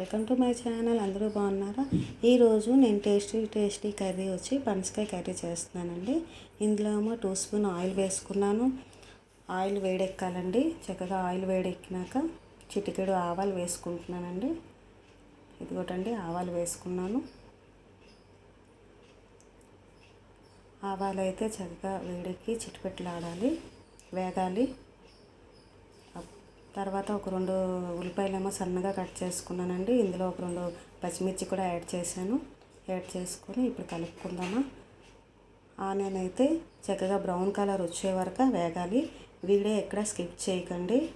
Welcome to my channel. అందరూ బాగున్నారా? ఈరోజు నేను టేస్టీ టేస్టీ కర్రీ వచ్చి పనసకాయ కర్రీ చేస్తున్నానండి. ఇందులో ఏమో టూ స్పూన్ ఆయిల్ వేసుకున్నాను. ఆయిల్ వేడెక్కాలండి. చక్కగా ఆయిల్ వేడెక్కినాక చిటికెడు ఆవాలు వేసుకుంటున్నానండి. ఇదిగోటండి ఆవాలు వేసుకున్నాను. ఆవాలు అయితే చక్కగా వేడెక్కి చిటిపెట్టలాడాలి వేగాలి. తర్వాత ఒక రెండు ఉల్లిపాయలేమో సన్నగా కట్ చేసుకున్నానండి. ఇందులో ఒక రెండు పచ్చిమిర్చి కూడా యాడ్ చేశాను. యాడ్ చేసుకొని ఇప్పుడు కలుపుకుందామా? ఆనియన్ అయితే చక్కగా బ్రౌన్ కలర్ వచ్చే వరకు వేగాలి. వీడియో ఎక్కడ స్కిప్ చేయకండి.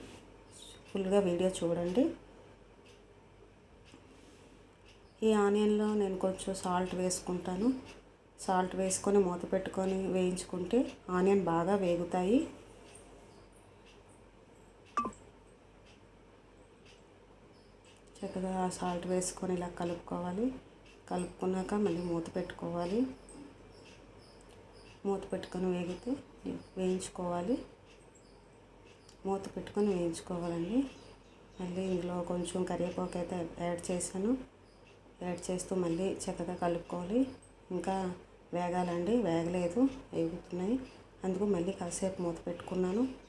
ఫుల్గా వీడియో చూడండి. ఈ ఆనియన్లో నేను కొంచెం సాల్ట్ వేసుకుంటాను. సాల్ట్ వేసుకొని మూత పెట్టుకొని వేయించుకుంటే ఆనియన్ బాగా వేగుతాయి. చక్కగా సాల్ట్ వేసుకొని ఇలా కలుపుకోవాలి. కలుపుకున్నాక మళ్ళీ మూత పెట్టుకోవాలి. మూత పెట్టుకొని వేగితే వేయించుకోవాలి. మూత పెట్టుకొని వేయించుకోవాలండి. మళ్ళీ ఇందులో కొంచెం కరివేపాకు అయితే యాడ్ చేశాను. యాడ్ చేస్తూ మళ్ళీ చక్కగా కలుపుకోవాలి. ఇంకా వేగాలండి. వేగలేదు. వేగుతున్నాయి. అందుకు మళ్ళీ కాసేపు మూత పెట్టుకున్నాను.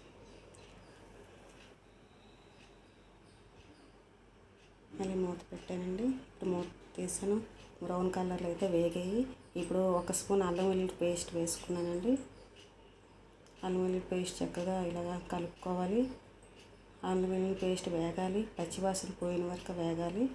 మళ్ళీ మూత పెట్టానండి. ఇప్పుడు మూత తీసాను. బ్రౌన్ కలర్లో అయితే వేగాయి. ఇప్పుడు ఒక స్పూన్ అల్లం వెల్లుల్లి పేస్ట్ వేసుకున్నానండి. అల్లం వెల్లుల్లి పేస్ట్ చక్కగా ఇలాగా కలుపుకోవాలి. అల్లం వెల్లుల్లి పేస్ట్ వేగాలి. పచ్చివాసన పోయిన వరకు వేగాలి.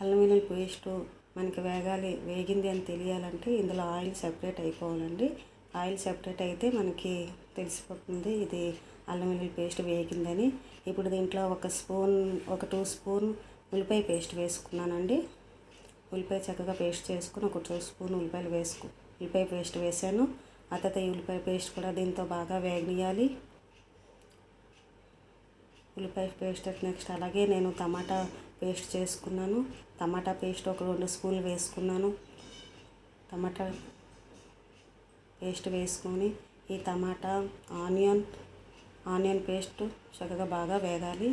అల్లం వెల్లుల్లి పేస్ట్ మనకి వేగాలి వేగింది అని తెలియాలంటే ఇందులో ఆయిల్ సెపరేట్ అయిపోవాలండి. ఆయిల్ సెపరేట్ అయితే మనకి తెలిసిపోతుంది. ఇది అల్లం వెల్లుల్లి పేస్ట్ వేగిందని. ఇప్పుడు దీంట్లో ఒక స్పూన్ ఒక టూ స్పూన్ ఉల్లిపాయ పేస్ట్ వేసుకున్నానండి. ఉల్లిపాయ చక్కగా పేస్ట్ చేసుకుని ఒక టూ స్పూన్ ఉల్లిపాయలు వేసుకు ఉల్లిపాయ పేస్ట్ వేసాను. ఆ తర్వాత ఈ ఉల్లిపాయ పేస్ట్ కూడా దీంతో బాగా వేగనియాలి. ఉల్లిపాయ పేస్ట్ నెక్స్ట్ అలాగే నేను టమాటా పేస్ట్ చేసుకున్నాను. టమాటా పేస్ట్ ఒక రెండు స్పూన్లు వేసుకున్నాను. టమాటా పేస్ట్ వేసుకొని ఈ టమాటా ఆనియన్ ఆనియన్ పేస్ట్ చక్కగా బాగా వేగాలి.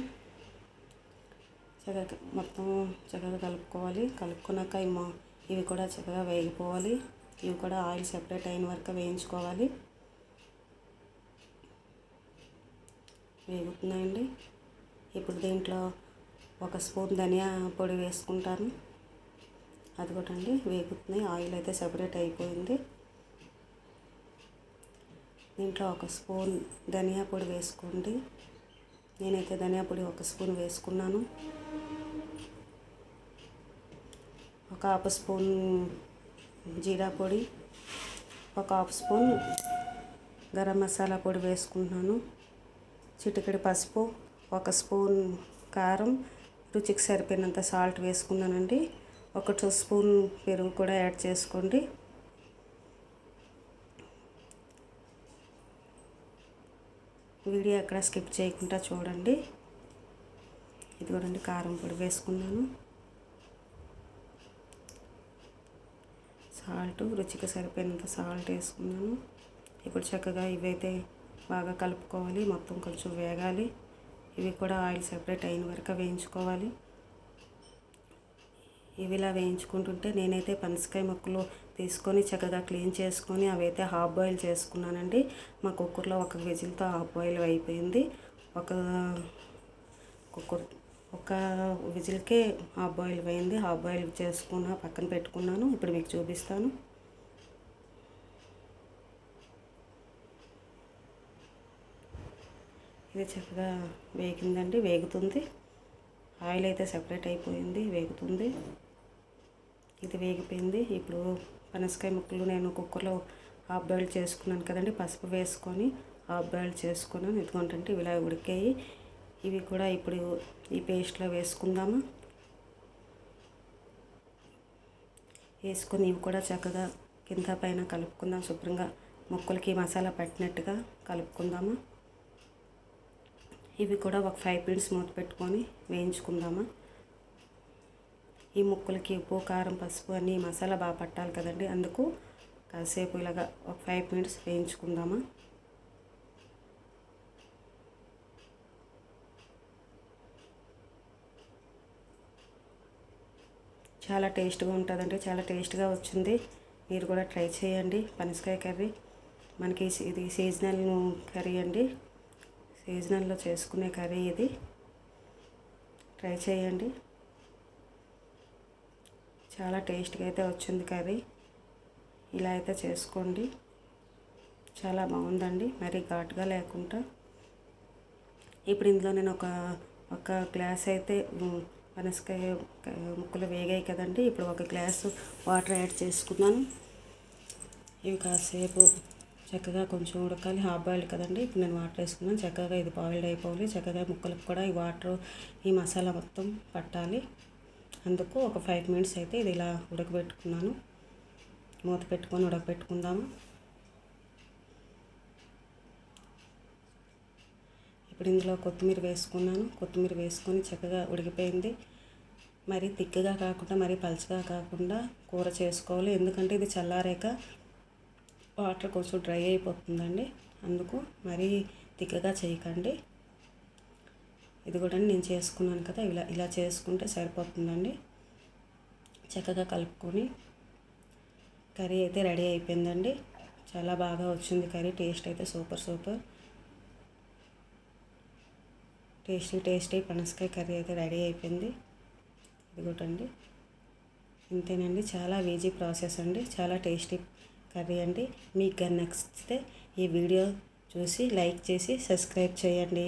చక్కగా మొత్తం చక్కగా కలుపుకోవాలి. కలుపుకున్నాక ఇవి కూడా చక్కగా వేగిపోవాలి. ఇవి కూడా ఆయిల్ సెపరేట్ అయిన వరకు వేయించుకోవాలి. వేగుతున్నాయండి. ఇప్పుడు దీంట్లో ఒక స్పూన్ ధనియా పొడి వేసుకుంటాను. అది కూడా అండి వేగుతున్నాయి. ఆయిల్ అయితే సెపరేట్ అయిపోయింది. దీంట్లో ఒక స్పూన్ ధనియా పొడి వేసుకోండి. నేనైతే ధనియా పొడి ఒక స్పూన్ వేసుకున్నాను. ఒక హాఫ్ స్పూన్ జీరా పొడి ఒక హాఫ్ స్పూన్ గరం మసాలా పొడి వేసుకుంటున్నాను. చిటికెడు పసుపు ఒక స్పూన్ కారం రుచికి సరిపోయినంత సాల్ట్ వేసుకున్నానండి. ఒక టూ స్పూన్ పెరుగు కూడా యాడ్ చేసుకోండి. వీడియో ఎక్కడ స్కిప్ చేయకుండా చూడండి. ఇది కూడా కారం పొడి వేసుకున్నాను. సాల్ట్ రుచికి సరిపోయినంత సాల్ట్ వేసుకున్నాను. ఇప్పుడు చక్కగా ఇవైతే బాగా కలుపుకోవాలి. మొత్తం కొంచెం వేగాలి. ఇవి కూడా ఆయిల్ సెపరేట్ అయిన వరకు వేయించుకోవాలి. ఇవి ఇలా వేయించుకుంటుంటే నేనైతే పనసకాయ ముక్కలు తీసుకొని చక్కగా క్లీన్ చేసుకొని అవైతే హాఫ్ బాయిల్ చేసుకున్నానండి. మా కుక్కర్లో ఒక విజిల్తో హాఫ్ బాయిల్ అయిపోయింది. ఒక కుక్కర్ ఒక విజిల్కే హాఫ్ బాయిల్ పోయింది. హాఫ్ బాయిల్ చేసుకున్న పక్కన పెట్టుకున్నాను. ఇప్పుడు మీకు చూపిస్తాను. ఇది చక్కగా వేగిందండి వేగుతుంది. ఆయిల్ అయితే సెపరేట్ అయిపోయింది వేగుతుంది. ఇది వేగిపోయింది. ఇప్పుడు పనసకాయ ముక్కలు నేను కుక్కర్లో హాఫ్ బాయిల్ చేసుకున్నాను కదండి. పసుపు వేసుకొని హాఫ్ బాయిల్ చేసుకున్నాను. ఎందుకంటే ఇలా ఉడికాయి. ఇవి కూడా ఇప్పుడు ఈ పేస్ట్లో వేసుకుందాము? వేసుకొని ఇవి కూడా చక్కగా కింద పైన కలుపుకుందాం. శుభ్రంగా ముక్కలకి మసాలా పట్టినట్టుగా కలుపుకుందాము? ఇవి కూడా ఒక ఫైవ్ మినిట్స్ మూత పెట్టుకొని వేయించుకుందామా? ఈ ముక్కలకి ఉప్పు కారం పసుపు అన్నీ మసాలా బాగా పట్టాలి కదండి. అందుకు కాసేపు ఇలాగా ఒక ఫైవ్ మినిట్స్ వేయించుకుందామా? చాలా టేస్ట్గా ఉంటుందండి చాలా టేస్ట్గా వచ్చింది. మీరు కూడా ట్రై చేయండి. పనసకాయ కర్రీ మనకి ఇది సీజనల్ కర్రీ అండి. సీజనల్లో చేసుకునే కర్రీ ఇది. ట్రై చేయండి. చాలా టేస్ట్గా అయితే వచ్చింది కర్రీ. ఇలా అయితే చేసుకోండి. చాలా బాగుందండి. మరీ ఘాటుగా లేకుండా. ఇప్పుడు ఇందులో నేను ఒక ఒక గ్లాస్ అయితే పనసకాయ ముక్కలు వేగాయి కదండి. ఇప్పుడు ఒక గ్లాసు వాటర్ యాడ్ చేసుకున్నాను. ఇవి కాసేపు చక్కగా కొంచెం ఉడకాలి. హాఫ్ బాయిల్డ్ కదండి. ఇప్పుడు నేను వాటర్ వేసుకున్నాను. చక్కగా ఇది బాయిల్డ్ అయిపోవాలి. చక్కగా ముక్కలకు కూడా ఈ వాటర్ ఈ మసాలా మొత్తం పట్టాలి. అందుకు ఒక ఫైవ్ మినిట్స్ అయితే ఇది ఇలా ఉడకబెట్టుకున్నాను. మూత పెట్టుకొని ఉడకబెట్టుకుందాము. ఇప్పుడు ఇందులో కొత్తిమీర వేసుకున్నాను. కొత్తిమీర వేసుకొని చక్కగా ఉడికిపోయింది. మరి తిక్కగా కాకుండా మరి పలచగా కాకుండా కూర చేసుకోవాలి. ఎందుకంటే ఇది చల్లారాక వాటర్ కొంచెం డ్రై అయిపోతుందండి. అందుకు మరీ తిక్కగా చేయకండి. ఇది కూడా నేను చేసుకున్నాను కదా ఇలా ఇలా చేసుకుంటే సరిపోతుందండి. చక్కగా కలుపుకొని కర్రీ అయితే రెడీ అయిపోయిందండి. చాలా బాగా వచ్చింది కర్రీ టేస్ట్ అయితే సూపర్ సూపర్. టేస్టీ టేస్టీ పనసకాయ కర్రీ అయితే రెడీ అయిపోయింది. ఇదిగోటండి ఇంతేనండి చాలా ఈజీ ప్రాసెస్ అండి చాలా టేస్టీ కర్రీ అండి. మీకు నచ్చితే ఈ వీడియో చూసి లైక్ చేసి సబ్స్క్రైబ్ చేయండి.